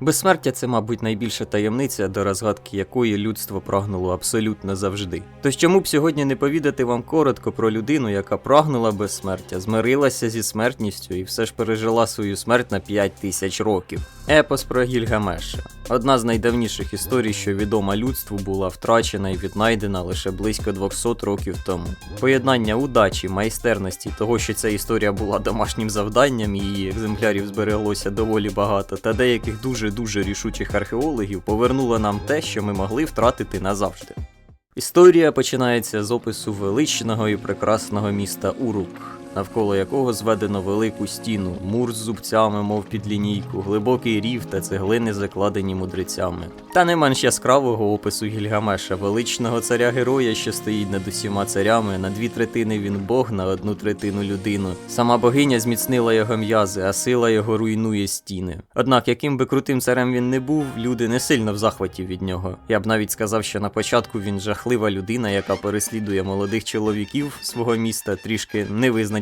Безсмертя це, мабуть, найбільша таємниця, до розгадки якої людство прагнуло абсолютно завжди. Тож чому б сьогодні не повідати вам коротко про людину, яка прагнула безсмертя, змирилася зі смертністю і все ж пережила свою смерть на 5 тисяч років. Епос про Гільгамеша. Одна з найдавніших історій, що відома людству, була втрачена і віднайдена лише близько 200 років тому. Поєднання удачі, майстерності, того, що ця історія була домашнім завданням, її екземплярів збереглося доволі багато, та деяких дуже-дуже рішучих археологів повернуло нам те, що ми могли втратити назавжди. Історія починається з опису величного і прекрасного міста Урук, навколо якого зведено велику стіну, мур з зубцями, мов під лінійку, глибокий рів та цеглини, закладені мудрецями. Та не менш яскравого опису Гільгамеша, величного царя героя, що стоїть над усіма царями, на дві третини він Бог, на одну третину людину. Сама богиня зміцнила його м'язи, а сила його руйнує стіни. Однак, яким би крутим царем він не був, люди не сильно в захваті від нього. Я б навіть сказав, що на початку він жахлива людина, яка переслідує молодих чоловіків свого міста трішки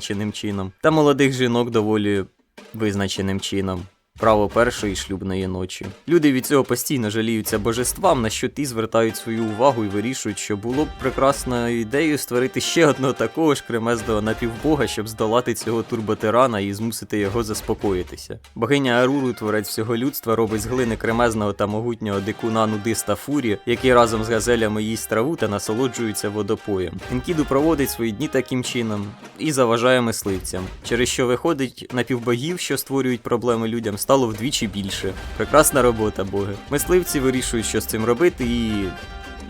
невизначеним чином, та молодих жінок доволі визначеним чином. Право першої шлюбної ночі. Люди від цього постійно жаліються божествам, на що ті звертають свою увагу і вирішують, що було б прекрасною ідеєю створити ще одного такого ж кремездого напівбога, щоб здолати цього турботирана і змусити його заспокоїтися. Богиня Аруру, творець всього людства, робить з глини кремезного та могутнього дикуна нудиста Фурі, який разом з газелями їсть траву та насолоджується водопоєм. Енкіду проводить свої дні таким чином і заважає мисливцям, через що виходить напівбогів, що створюють проблеми людям, стало вдвічі більше. Прекрасна робота, боги. Мисливці вирішують, що з цим робити, і.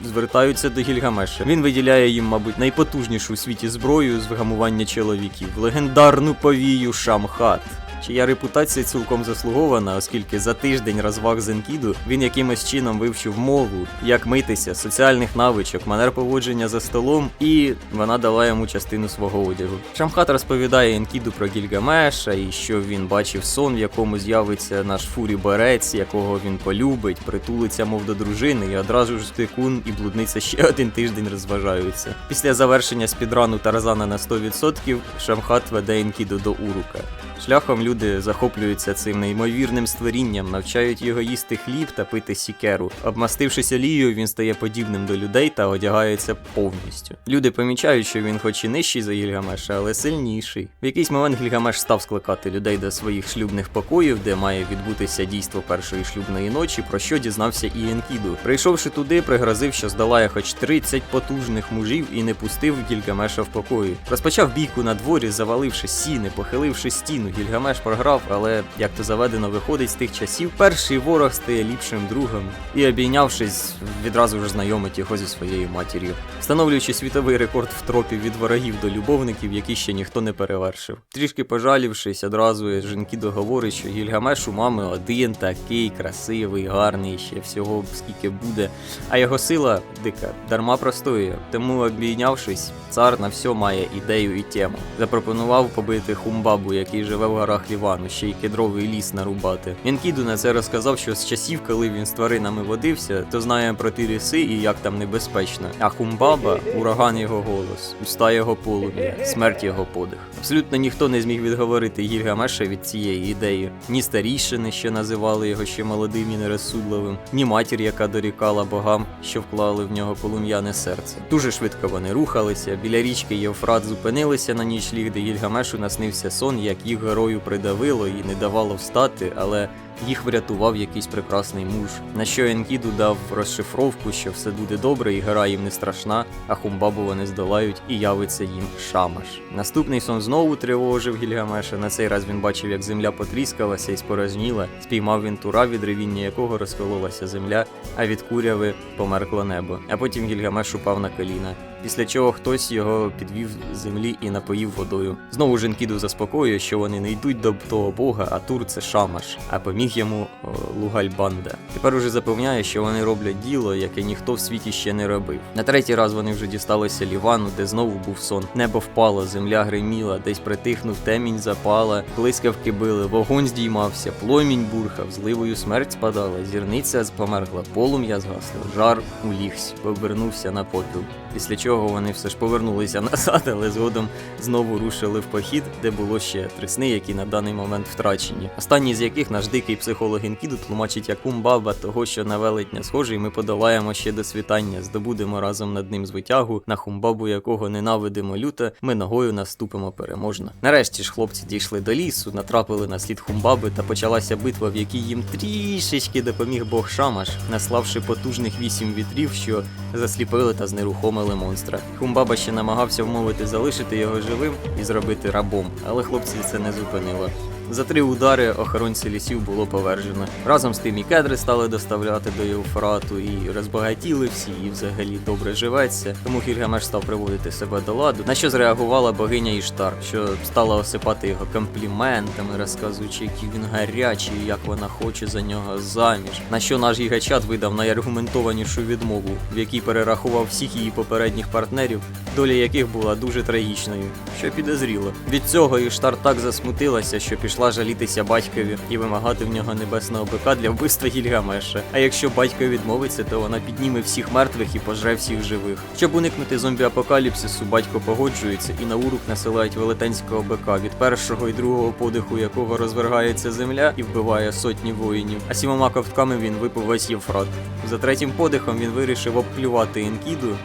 Звертаються до Гільгамеша. Він виділяє їм, мабуть, найпотужнішу у світі зброю з вигамування чоловіків легендарну повію Шамхат. Чия репутація цілком заслугована, оскільки за тиждень розваг з Енкіду він якимось чином вивчив мову, як митися, соціальних навичок, манер поводження за столом, і вона дала йому частину свого одягу. Шамхат розповідає Енкіду про Гільгамеша і що він бачив сон, в якому з'явиться наш фурі борець, якого він полюбить, притулиться, мов до дружини, і одразу ж тикун і блудниця ще один тиждень розважаються. Після завершення спідрану Тарзана на 100% Шамхат веде Енкіду до Урука. Шляхом люди захоплюються цим неймовірним створінням, навчають його їсти хліб та пити сікеру. Обмастившись олією, він стає подібним до людей та одягається повністю. Люди помічають, що він хоч і нижчий за Гільгамеша, але сильніший. В якийсь момент Гільгамеш став скликати людей до своїх шлюбних покоїв, де має відбутися дійство першої шлюбної ночі, про що дізнався і. Прийшовши туди, пригрозив, що здолає хоч 30 потужних мужів і не пустив Гільгамеша в покої. Розпочав бійку на дворі, заваливши сіни, похиливши стіну. Гільгамеш програв, але як то заведено виходить з тих часів, перший ворог стає ліпшим другом і, обійнявшись, відразу ж знайомить його зі своєю матір'ю, встановлюючи світовий рекорд в тропі від ворогів до любовників, який ще ніхто не перевершив. Трішки пожалівшись, одразу жінки договорить, що Гільгамеш у мами один такий красивий, гарний, ще всього скільки буде. А його сила дика, дарма простоює. Тому, обійнявшись, цар на все має ідею і тему. Запропонував побити хумбабу, який живе в горах Лівану, ще й кедровий ліс нарубати. Енкіду на це розказав, що з часів, коли він з тваринами водився, то знає про ті ліси і як там небезпечно. А хумбаба ураган його голос, уста його полум'я, смерть його подих. Абсолютно ніхто не зміг відговорити Гільгамеша від цієї ідеї. Ні старішини, що називали його ще молодим і нерозсудливим, ні матір, яка дорікала богам, що вклали в нього полум'яне серце. Дуже швидко вони рухалися. Біля річки Євфрат зупинилися на нічліг, де Гільгамешу наснився сон, як їх герою придавило і не давало встати, але їх врятував якийсь прекрасний муж. На що Енкіду дав розшифровку, що все буде добре, і гора їм не страшна, а хумбабу вони здолають і явиться їм шамаш. Наступний сон знову тривожив Гільгамеша. На цей раз він бачив, як земля потріскалася і спорожніла. Спіймав він тура, від ревіння якого розкололася земля, а від куряви померкло небо. А потім Гільгамеш упав на коліна. Після чого хтось його підвів з землі і напоїв водою. Знову ж Енкіду заспокоює, що вони не йдуть до того бога, а Тур це Шамаш, а поміг йому о, Лугальбанда. Тепер уже запевняє, що вони роблять діло, яке ніхто в світі ще не робив. На третій раз вони вже дісталися Лівану, де знову був сон. Небо впало, земля гриміла, десь притихнув, темінь запала, блискавки били, вогонь здіймався, пломінь бурхав, зливою смерть спадала, зірниця померкла, полум'я згасло, жар улігсь, повернувся на попіл. Після чого вони все ж повернулися назад, але згодом знову рушили в похід, де було ще три сни, які на даний момент втрачені. Останній з яких наш дикий який психолог Інкіду тлумачить як Умбаба, того, що на велетня схожий, ми подолаємо ще до світання, здобудемо разом над ним звитягу, на хумбабу якого ненавидимо люта, ми ногою наступимо переможно. Нарешті ж хлопці дійшли до лісу, натрапили на слід хумбаби, та почалася битва, в якій їм трішечки допоміг Бог Шамаш, наславши потужних вісім вітрів, що засліпили та знерухомили монстра. Хумбаба ще намагався вмовити залишити його живим і зробити рабом, але хлопці це не зупинило. За три удари охоронці лісів було повержено. Разом з тим і кедри стали доставляти до Євфрату, і розбагатіли всі, і взагалі добре живеться. Тому Гільгамеш став приводити себе до ладу, на що зреагувала богиня Іштар, що стала осипати його компліментами, розказуючи, який він гарячий, як вона хоче за нього заміж. На що наш гігачат видав найаргументованішу відмову, в якій перерахував всіх її попередніх партнерів, доля яких була дуже трагічною, що підозріло. Від цього Іштар так засмутилася, що пішла жалітися батькові і вимагати в нього небесного бика для вбивства Гільгамеша. А якщо батько відмовиться, то вона підніме всіх мертвих і пожре всіх живих. Щоб уникнути зомбі-апокаліпсису, батько погоджується і на урук насилають велетенського бика, від першого і другого подиху якого розвергається земля і вбиває сотні воїнів. А сімома ковтками він випив весь Євфрат. За третім подихом він вирішив обплювати Енкіду,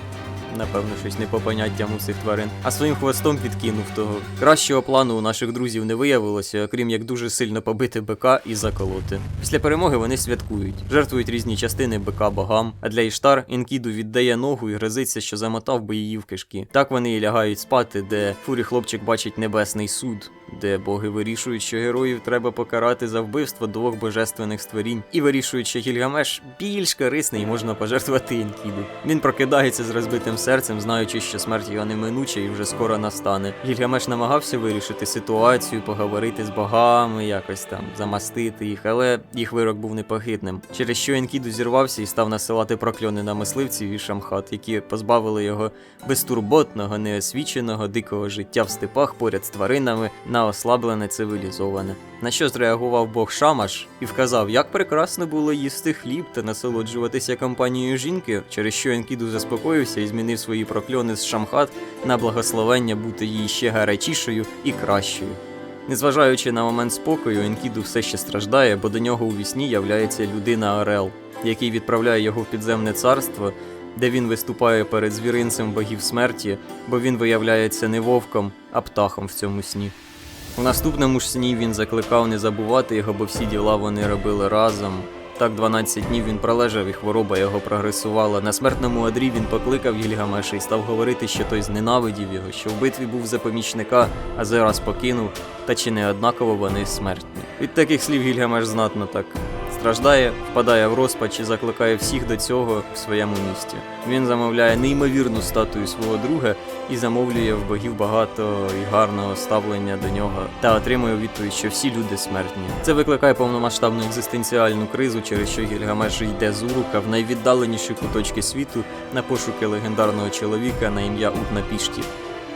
Напевно, щось не по поняттям у цих тварин, а своїм хвостом підкинув того. Кращого плану у наших друзів не виявилося, окрім як дуже сильно побити бика і заколоти. Після перемоги вони святкують, жертвують різні частини бика богам. А для Іштар Інкіду віддає ногу і грозиться, що замотав би її в кишки. Так вони і лягають спати, де фурі хлопчик бачить небесний суд, де боги вирішують, що героїв треба покарати за вбивство двох божественних створінь, і вирішують, що Гільгамеш більш корисний і можна пожертвувати Інкіду. Він прокидається з розбитим серцем, знаючи, що смерть його неминуча і вже скоро настане. Гільгамеш намагався вирішити ситуацію, поговорити з богами, якось там замастити їх, але їх вирок був непохитним. Через що Енкіду зірвався і став насилати прокльони на мисливців і шамхат, які позбавили його безтурботного, неосвіченого, дикого життя в степах поряд з тваринами на ослаблене цивілізоване. На що зреагував Бог Шамаш і вказав, як прекрасно було їсти хліб та насолоджуватися компанією жінки, через що Енкіду заспокоївся і змінив свої прокльони з Шамхат на благословення бути їй ще гарячішою і кращою. Незважаючи на момент спокою, Енкіду все ще страждає, бо до нього у вісні являється людина Орел, який відправляє його в підземне царство, де він виступає перед звіринцем богів смерті, бо він виявляється не вовком, а птахом в цьому сні. У наступному ж сні він закликав не забувати його, бо всі діла вони робили разом. Так 12 днів він пролежав, і хвороба його прогресувала. На смертному одрі він покликав Гільгамеша і став говорити, що той зненавидів його, що в битві був за помічника, а зараз покинув, та чи не однаково вони смертні. Від таких слів Гільгамеш знатно так страждає, впадає в розпач і закликає всіх до цього в своєму місті. Він замовляє неймовірну статую свого друга і замовлює в богів багато і гарного ставлення до нього та отримує відповідь, що всі люди смертні. Це викликає повномасштабну екзистенціальну кризу, через що Гільгамеш йде з Урука в найвіддаленіші куточки світу на пошуки легендарного чоловіка на ім'я Утнапішті,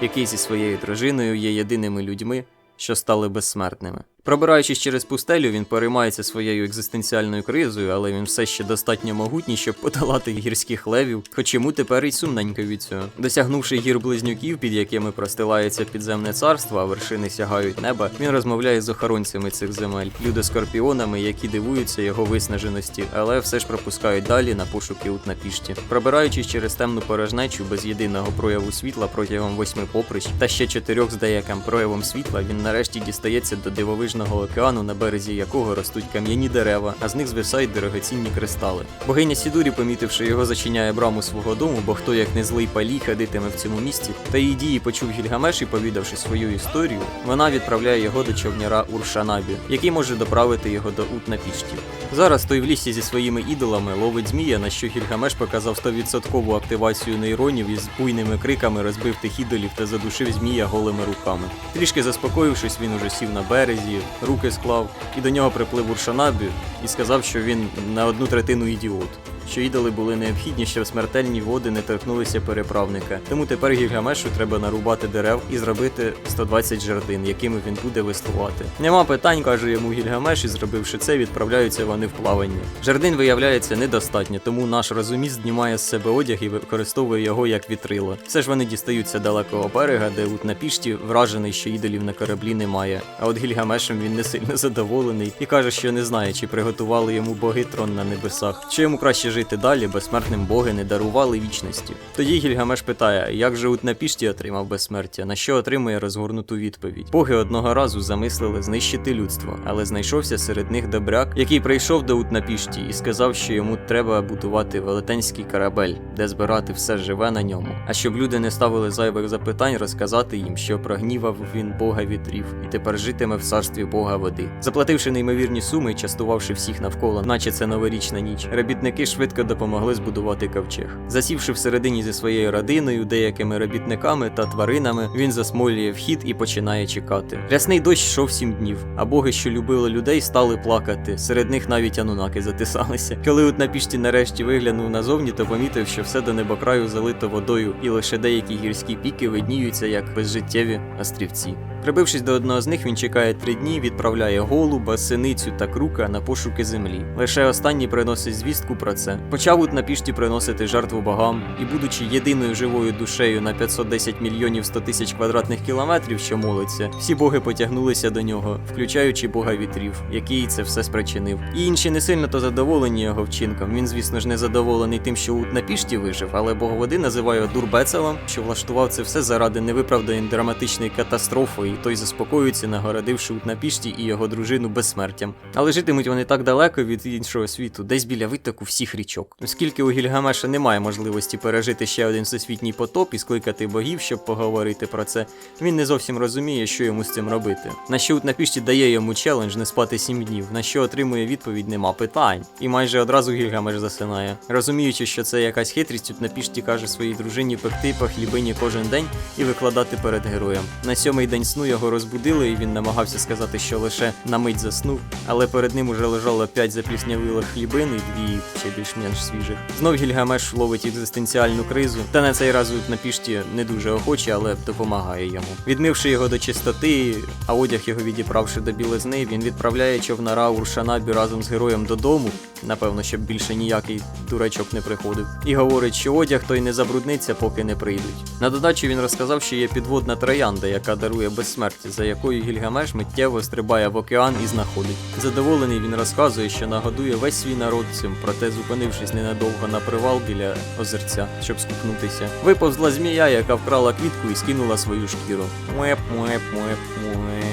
який зі своєю дружиною є єдиними людьми, що стали безсмертними. Пробираючись через пустелю, він переймається своєю екзистенціальною кризою, але він все ще достатньо могутній, щоб подолати гірських левів, хоч йому тепер і сумненько від цього. Досягнувши гір близнюків, під якими простилається підземне царство, а вершини сягають неба, він розмовляє з охоронцями цих земель, людоскорпіонами, які дивуються його виснаженості, але все ж пропускають далі на пошуки Утнапішті. Пробираючись через темну порожнечу без єдиного прояву світла протягом восьми поприщ та ще чотирьох з деяким проявом світла, він нарешті дістається до дивовижного океану, на березі якого ростуть кам'яні дерева, а з них звисають дорогоцінні кристали. Богиня Сідурі, помітивши його, зачиняє браму свого дому, бо хто як не злий палій ходитиме в цьому місті, та її дії почув Гільгамеш і повідавши свою історію, вона відправляє його до човняра Уршанабі, який може доправити його до Утнапішті. Зараз той в лісі зі своїми ідолами ловить змія, на що Гільгамеш показав 100% активацію нейронів і з буйними криками розбив тих ідолів та задушив змія голими руками. Трішки заспокоївшись, він уже сів на березі, руки склав, і до нього приплив Уршанабі і сказав, що він на одну третину ідіот. Що ідоли були необхідні, щоб смертельні води не торкнулися переправника. Тому тепер Гільгамешу треба нарубати дерев і зробити 120 жердин, якими він буде веслувати. Нема питань, каже йому Гільгамеш, і зробивши це, відправляються вони в плавання. Жердин виявляється недостатньо, тому наш розуміст знімає з себе одяг і використовує його як вітрило. Все ж вони дістаються далекого берега, де Ут на пішті вражений, що ідолів на кораблі немає. А от Гільгамешем він не сильно задоволений і каже, що не знає, чи приготували йому боги трон на небесах, чи йому краще жити далі, безсмертним боги не дарували вічності. Тоді Гільгамеш питає, як же Ут на пішті отримав безсмертя, на що отримує розгорнуту відповідь. Боги одного разу замислили знищити людство, але знайшовся серед них добряк, який прийшов до Утнапішті і сказав, що йому треба будувати велетенський корабель, де збирати все живе на ньому. А щоб люди не ставили зайвих запитань, розказати їм, що прогнівав він Бога вітрів і тепер житиме в царстві Бога води. Заплативши неймовірні суми частувавши всіх навколо, наче це новорічна ніч, робітники швидко допомогли збудувати ковчег. Засівши всередині зі своєю родиною, деякими робітниками та тваринами, він засмолює вхід і починає чекати. Рясний дощ йшов сім днів, а боги, що любили людей, стали плакати. Серед них навіть анунаки затисалися. Коли от на пішті нарешті виглянув назовні, то помітив, що все до небокраю залито водою, і лише деякі гірські піки видніються як безжиттєві острівці. Прибившись до одного з них, він чекає три дні, відправляє голуба, синицю та крука на пошуки землі. Лише останній приносить звістку про це. Почав Ут на пішті приносити жертву богам, і, будучи єдиною живою душею на 510 мільйонів 100 тисяч квадратних кілометрів, що молиться, всі боги потягнулися до нього, включаючи бога вітрів, який це все спричинив. І інші не сильно то задоволені його вчинком. Він, звісно ж, не задоволений тим, що Ут на пішті вижив, але бог води називає дурбецелом, що влаштував це все заради невиправданої драматичної катастрофи, і той заспокоюється, нагородивши Ут на пішті і його дружину безсмертям. Але житимуть вони так далеко від іншого світу, десь біля витоку всіх річок. Оскільки у Гільгамеша немає можливості пережити ще один всесвітній потоп і скликати богів, щоб поговорити про це, він не зовсім розуміє, що йому з цим робити. На що Ут на пішті дає йому челендж не спати сім днів, на що отримує відповідь нема питань. І майже одразу Гільгамеш засинає. Розуміючи, що це якась хитрість, Ут на пішті каже своїй дружині пекти по хлібині кожен день і викладати перед героєм. На сьомий день сну його розбудили, і він намагався сказати, що лише на мить заснув, але перед ним уже лежало п'ять запліснявілих хлібин і дві ще більш-менш свіжих. Знов Гільгамеш ловить екзистенціальну кризу, та на цей раз на пішті не дуже охоче, але допомагає йому. Відмивши його до чистоти, а одяг його відіправши до білизни, він відправляє човнара Уршанабі разом з героєм додому. Напевно, щоб більше ніякий дурачок не приходив. І говорить, що одяг той не забрудниться, поки не прийдуть. На додачу він розказав, що є підводна троянда, яка дарує безсмертя, за якою Гільгамеш миттєво стрибає в океан і знаходить. Задоволений він розказує, що нагодує весь свій народ цим, проте зупинившись ненадовго на привал біля озерця, щоб скупнутися. Виповзла змія, яка вкрала квітку і скинула свою шкіру. Муеп, муеп, муеп, муеп.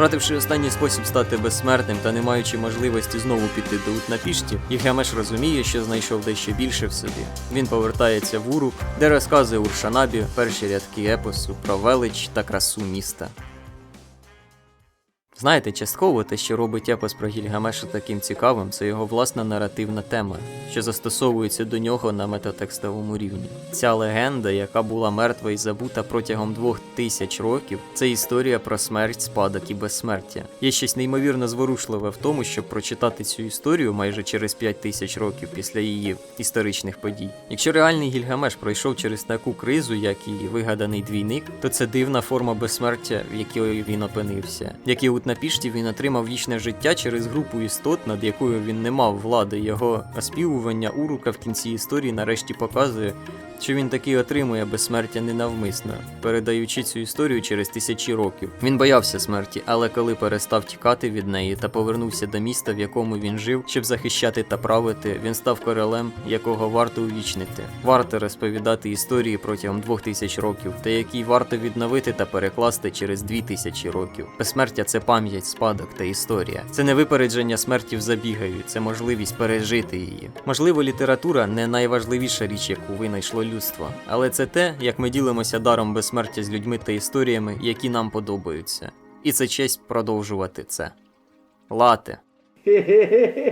Втративши останній спосіб стати безсмертним та не маючи можливості знову піти до Утнапішті, Гільгамеш розуміє, що знайшов дещо більше в собі. Він повертається в Урук, де розказує Уршанабі перші рядки епосу про велич та красу міста. Знаєте, частково те, що робить епос про Гільгамеша таким цікавим, це його власна наративна тема, що застосовується до нього на метатекстовому рівні. Ця легенда, яка була мертва і забута протягом двох тисяч років, це історія про смерть, спадок і безсмертя. Є щось неймовірно зворушливе в тому, щоб прочитати цю історію майже через 5 тисяч років після її історичних подій. Якщо реальний Гільгамеш пройшов через таку кризу, як і вигаданий двійник, то це дивна форма безсмертя, в якій він опинився. Як і у Тнапішті він отримав вічне життя через групу істот, над якою він не мав влади. Його оспівування урука в кінці історії нарешті показує, що він таки отримує безсмертя ненавмисно, передаючи цю історію через тисячі років. Він боявся смерті, але коли перестав тікати від неї та повернувся до міста, в якому він жив, щоб захищати та правити, він став королем, якого варто увічнити. Варто розповідати історії протягом двох тисяч років, та які варто відновити та перекласти через дві тисячі років. Безсмертя це пам'ять, спадок та історія. Це не випередження смерті в забігаю, це можливість пережити її. Можливо, література не найважливіша річ, яку винайшло людство, але це те, як ми ділимося даром безсмертя з людьми та історіями, які нам подобаються. І це честь продовжувати це. Лате.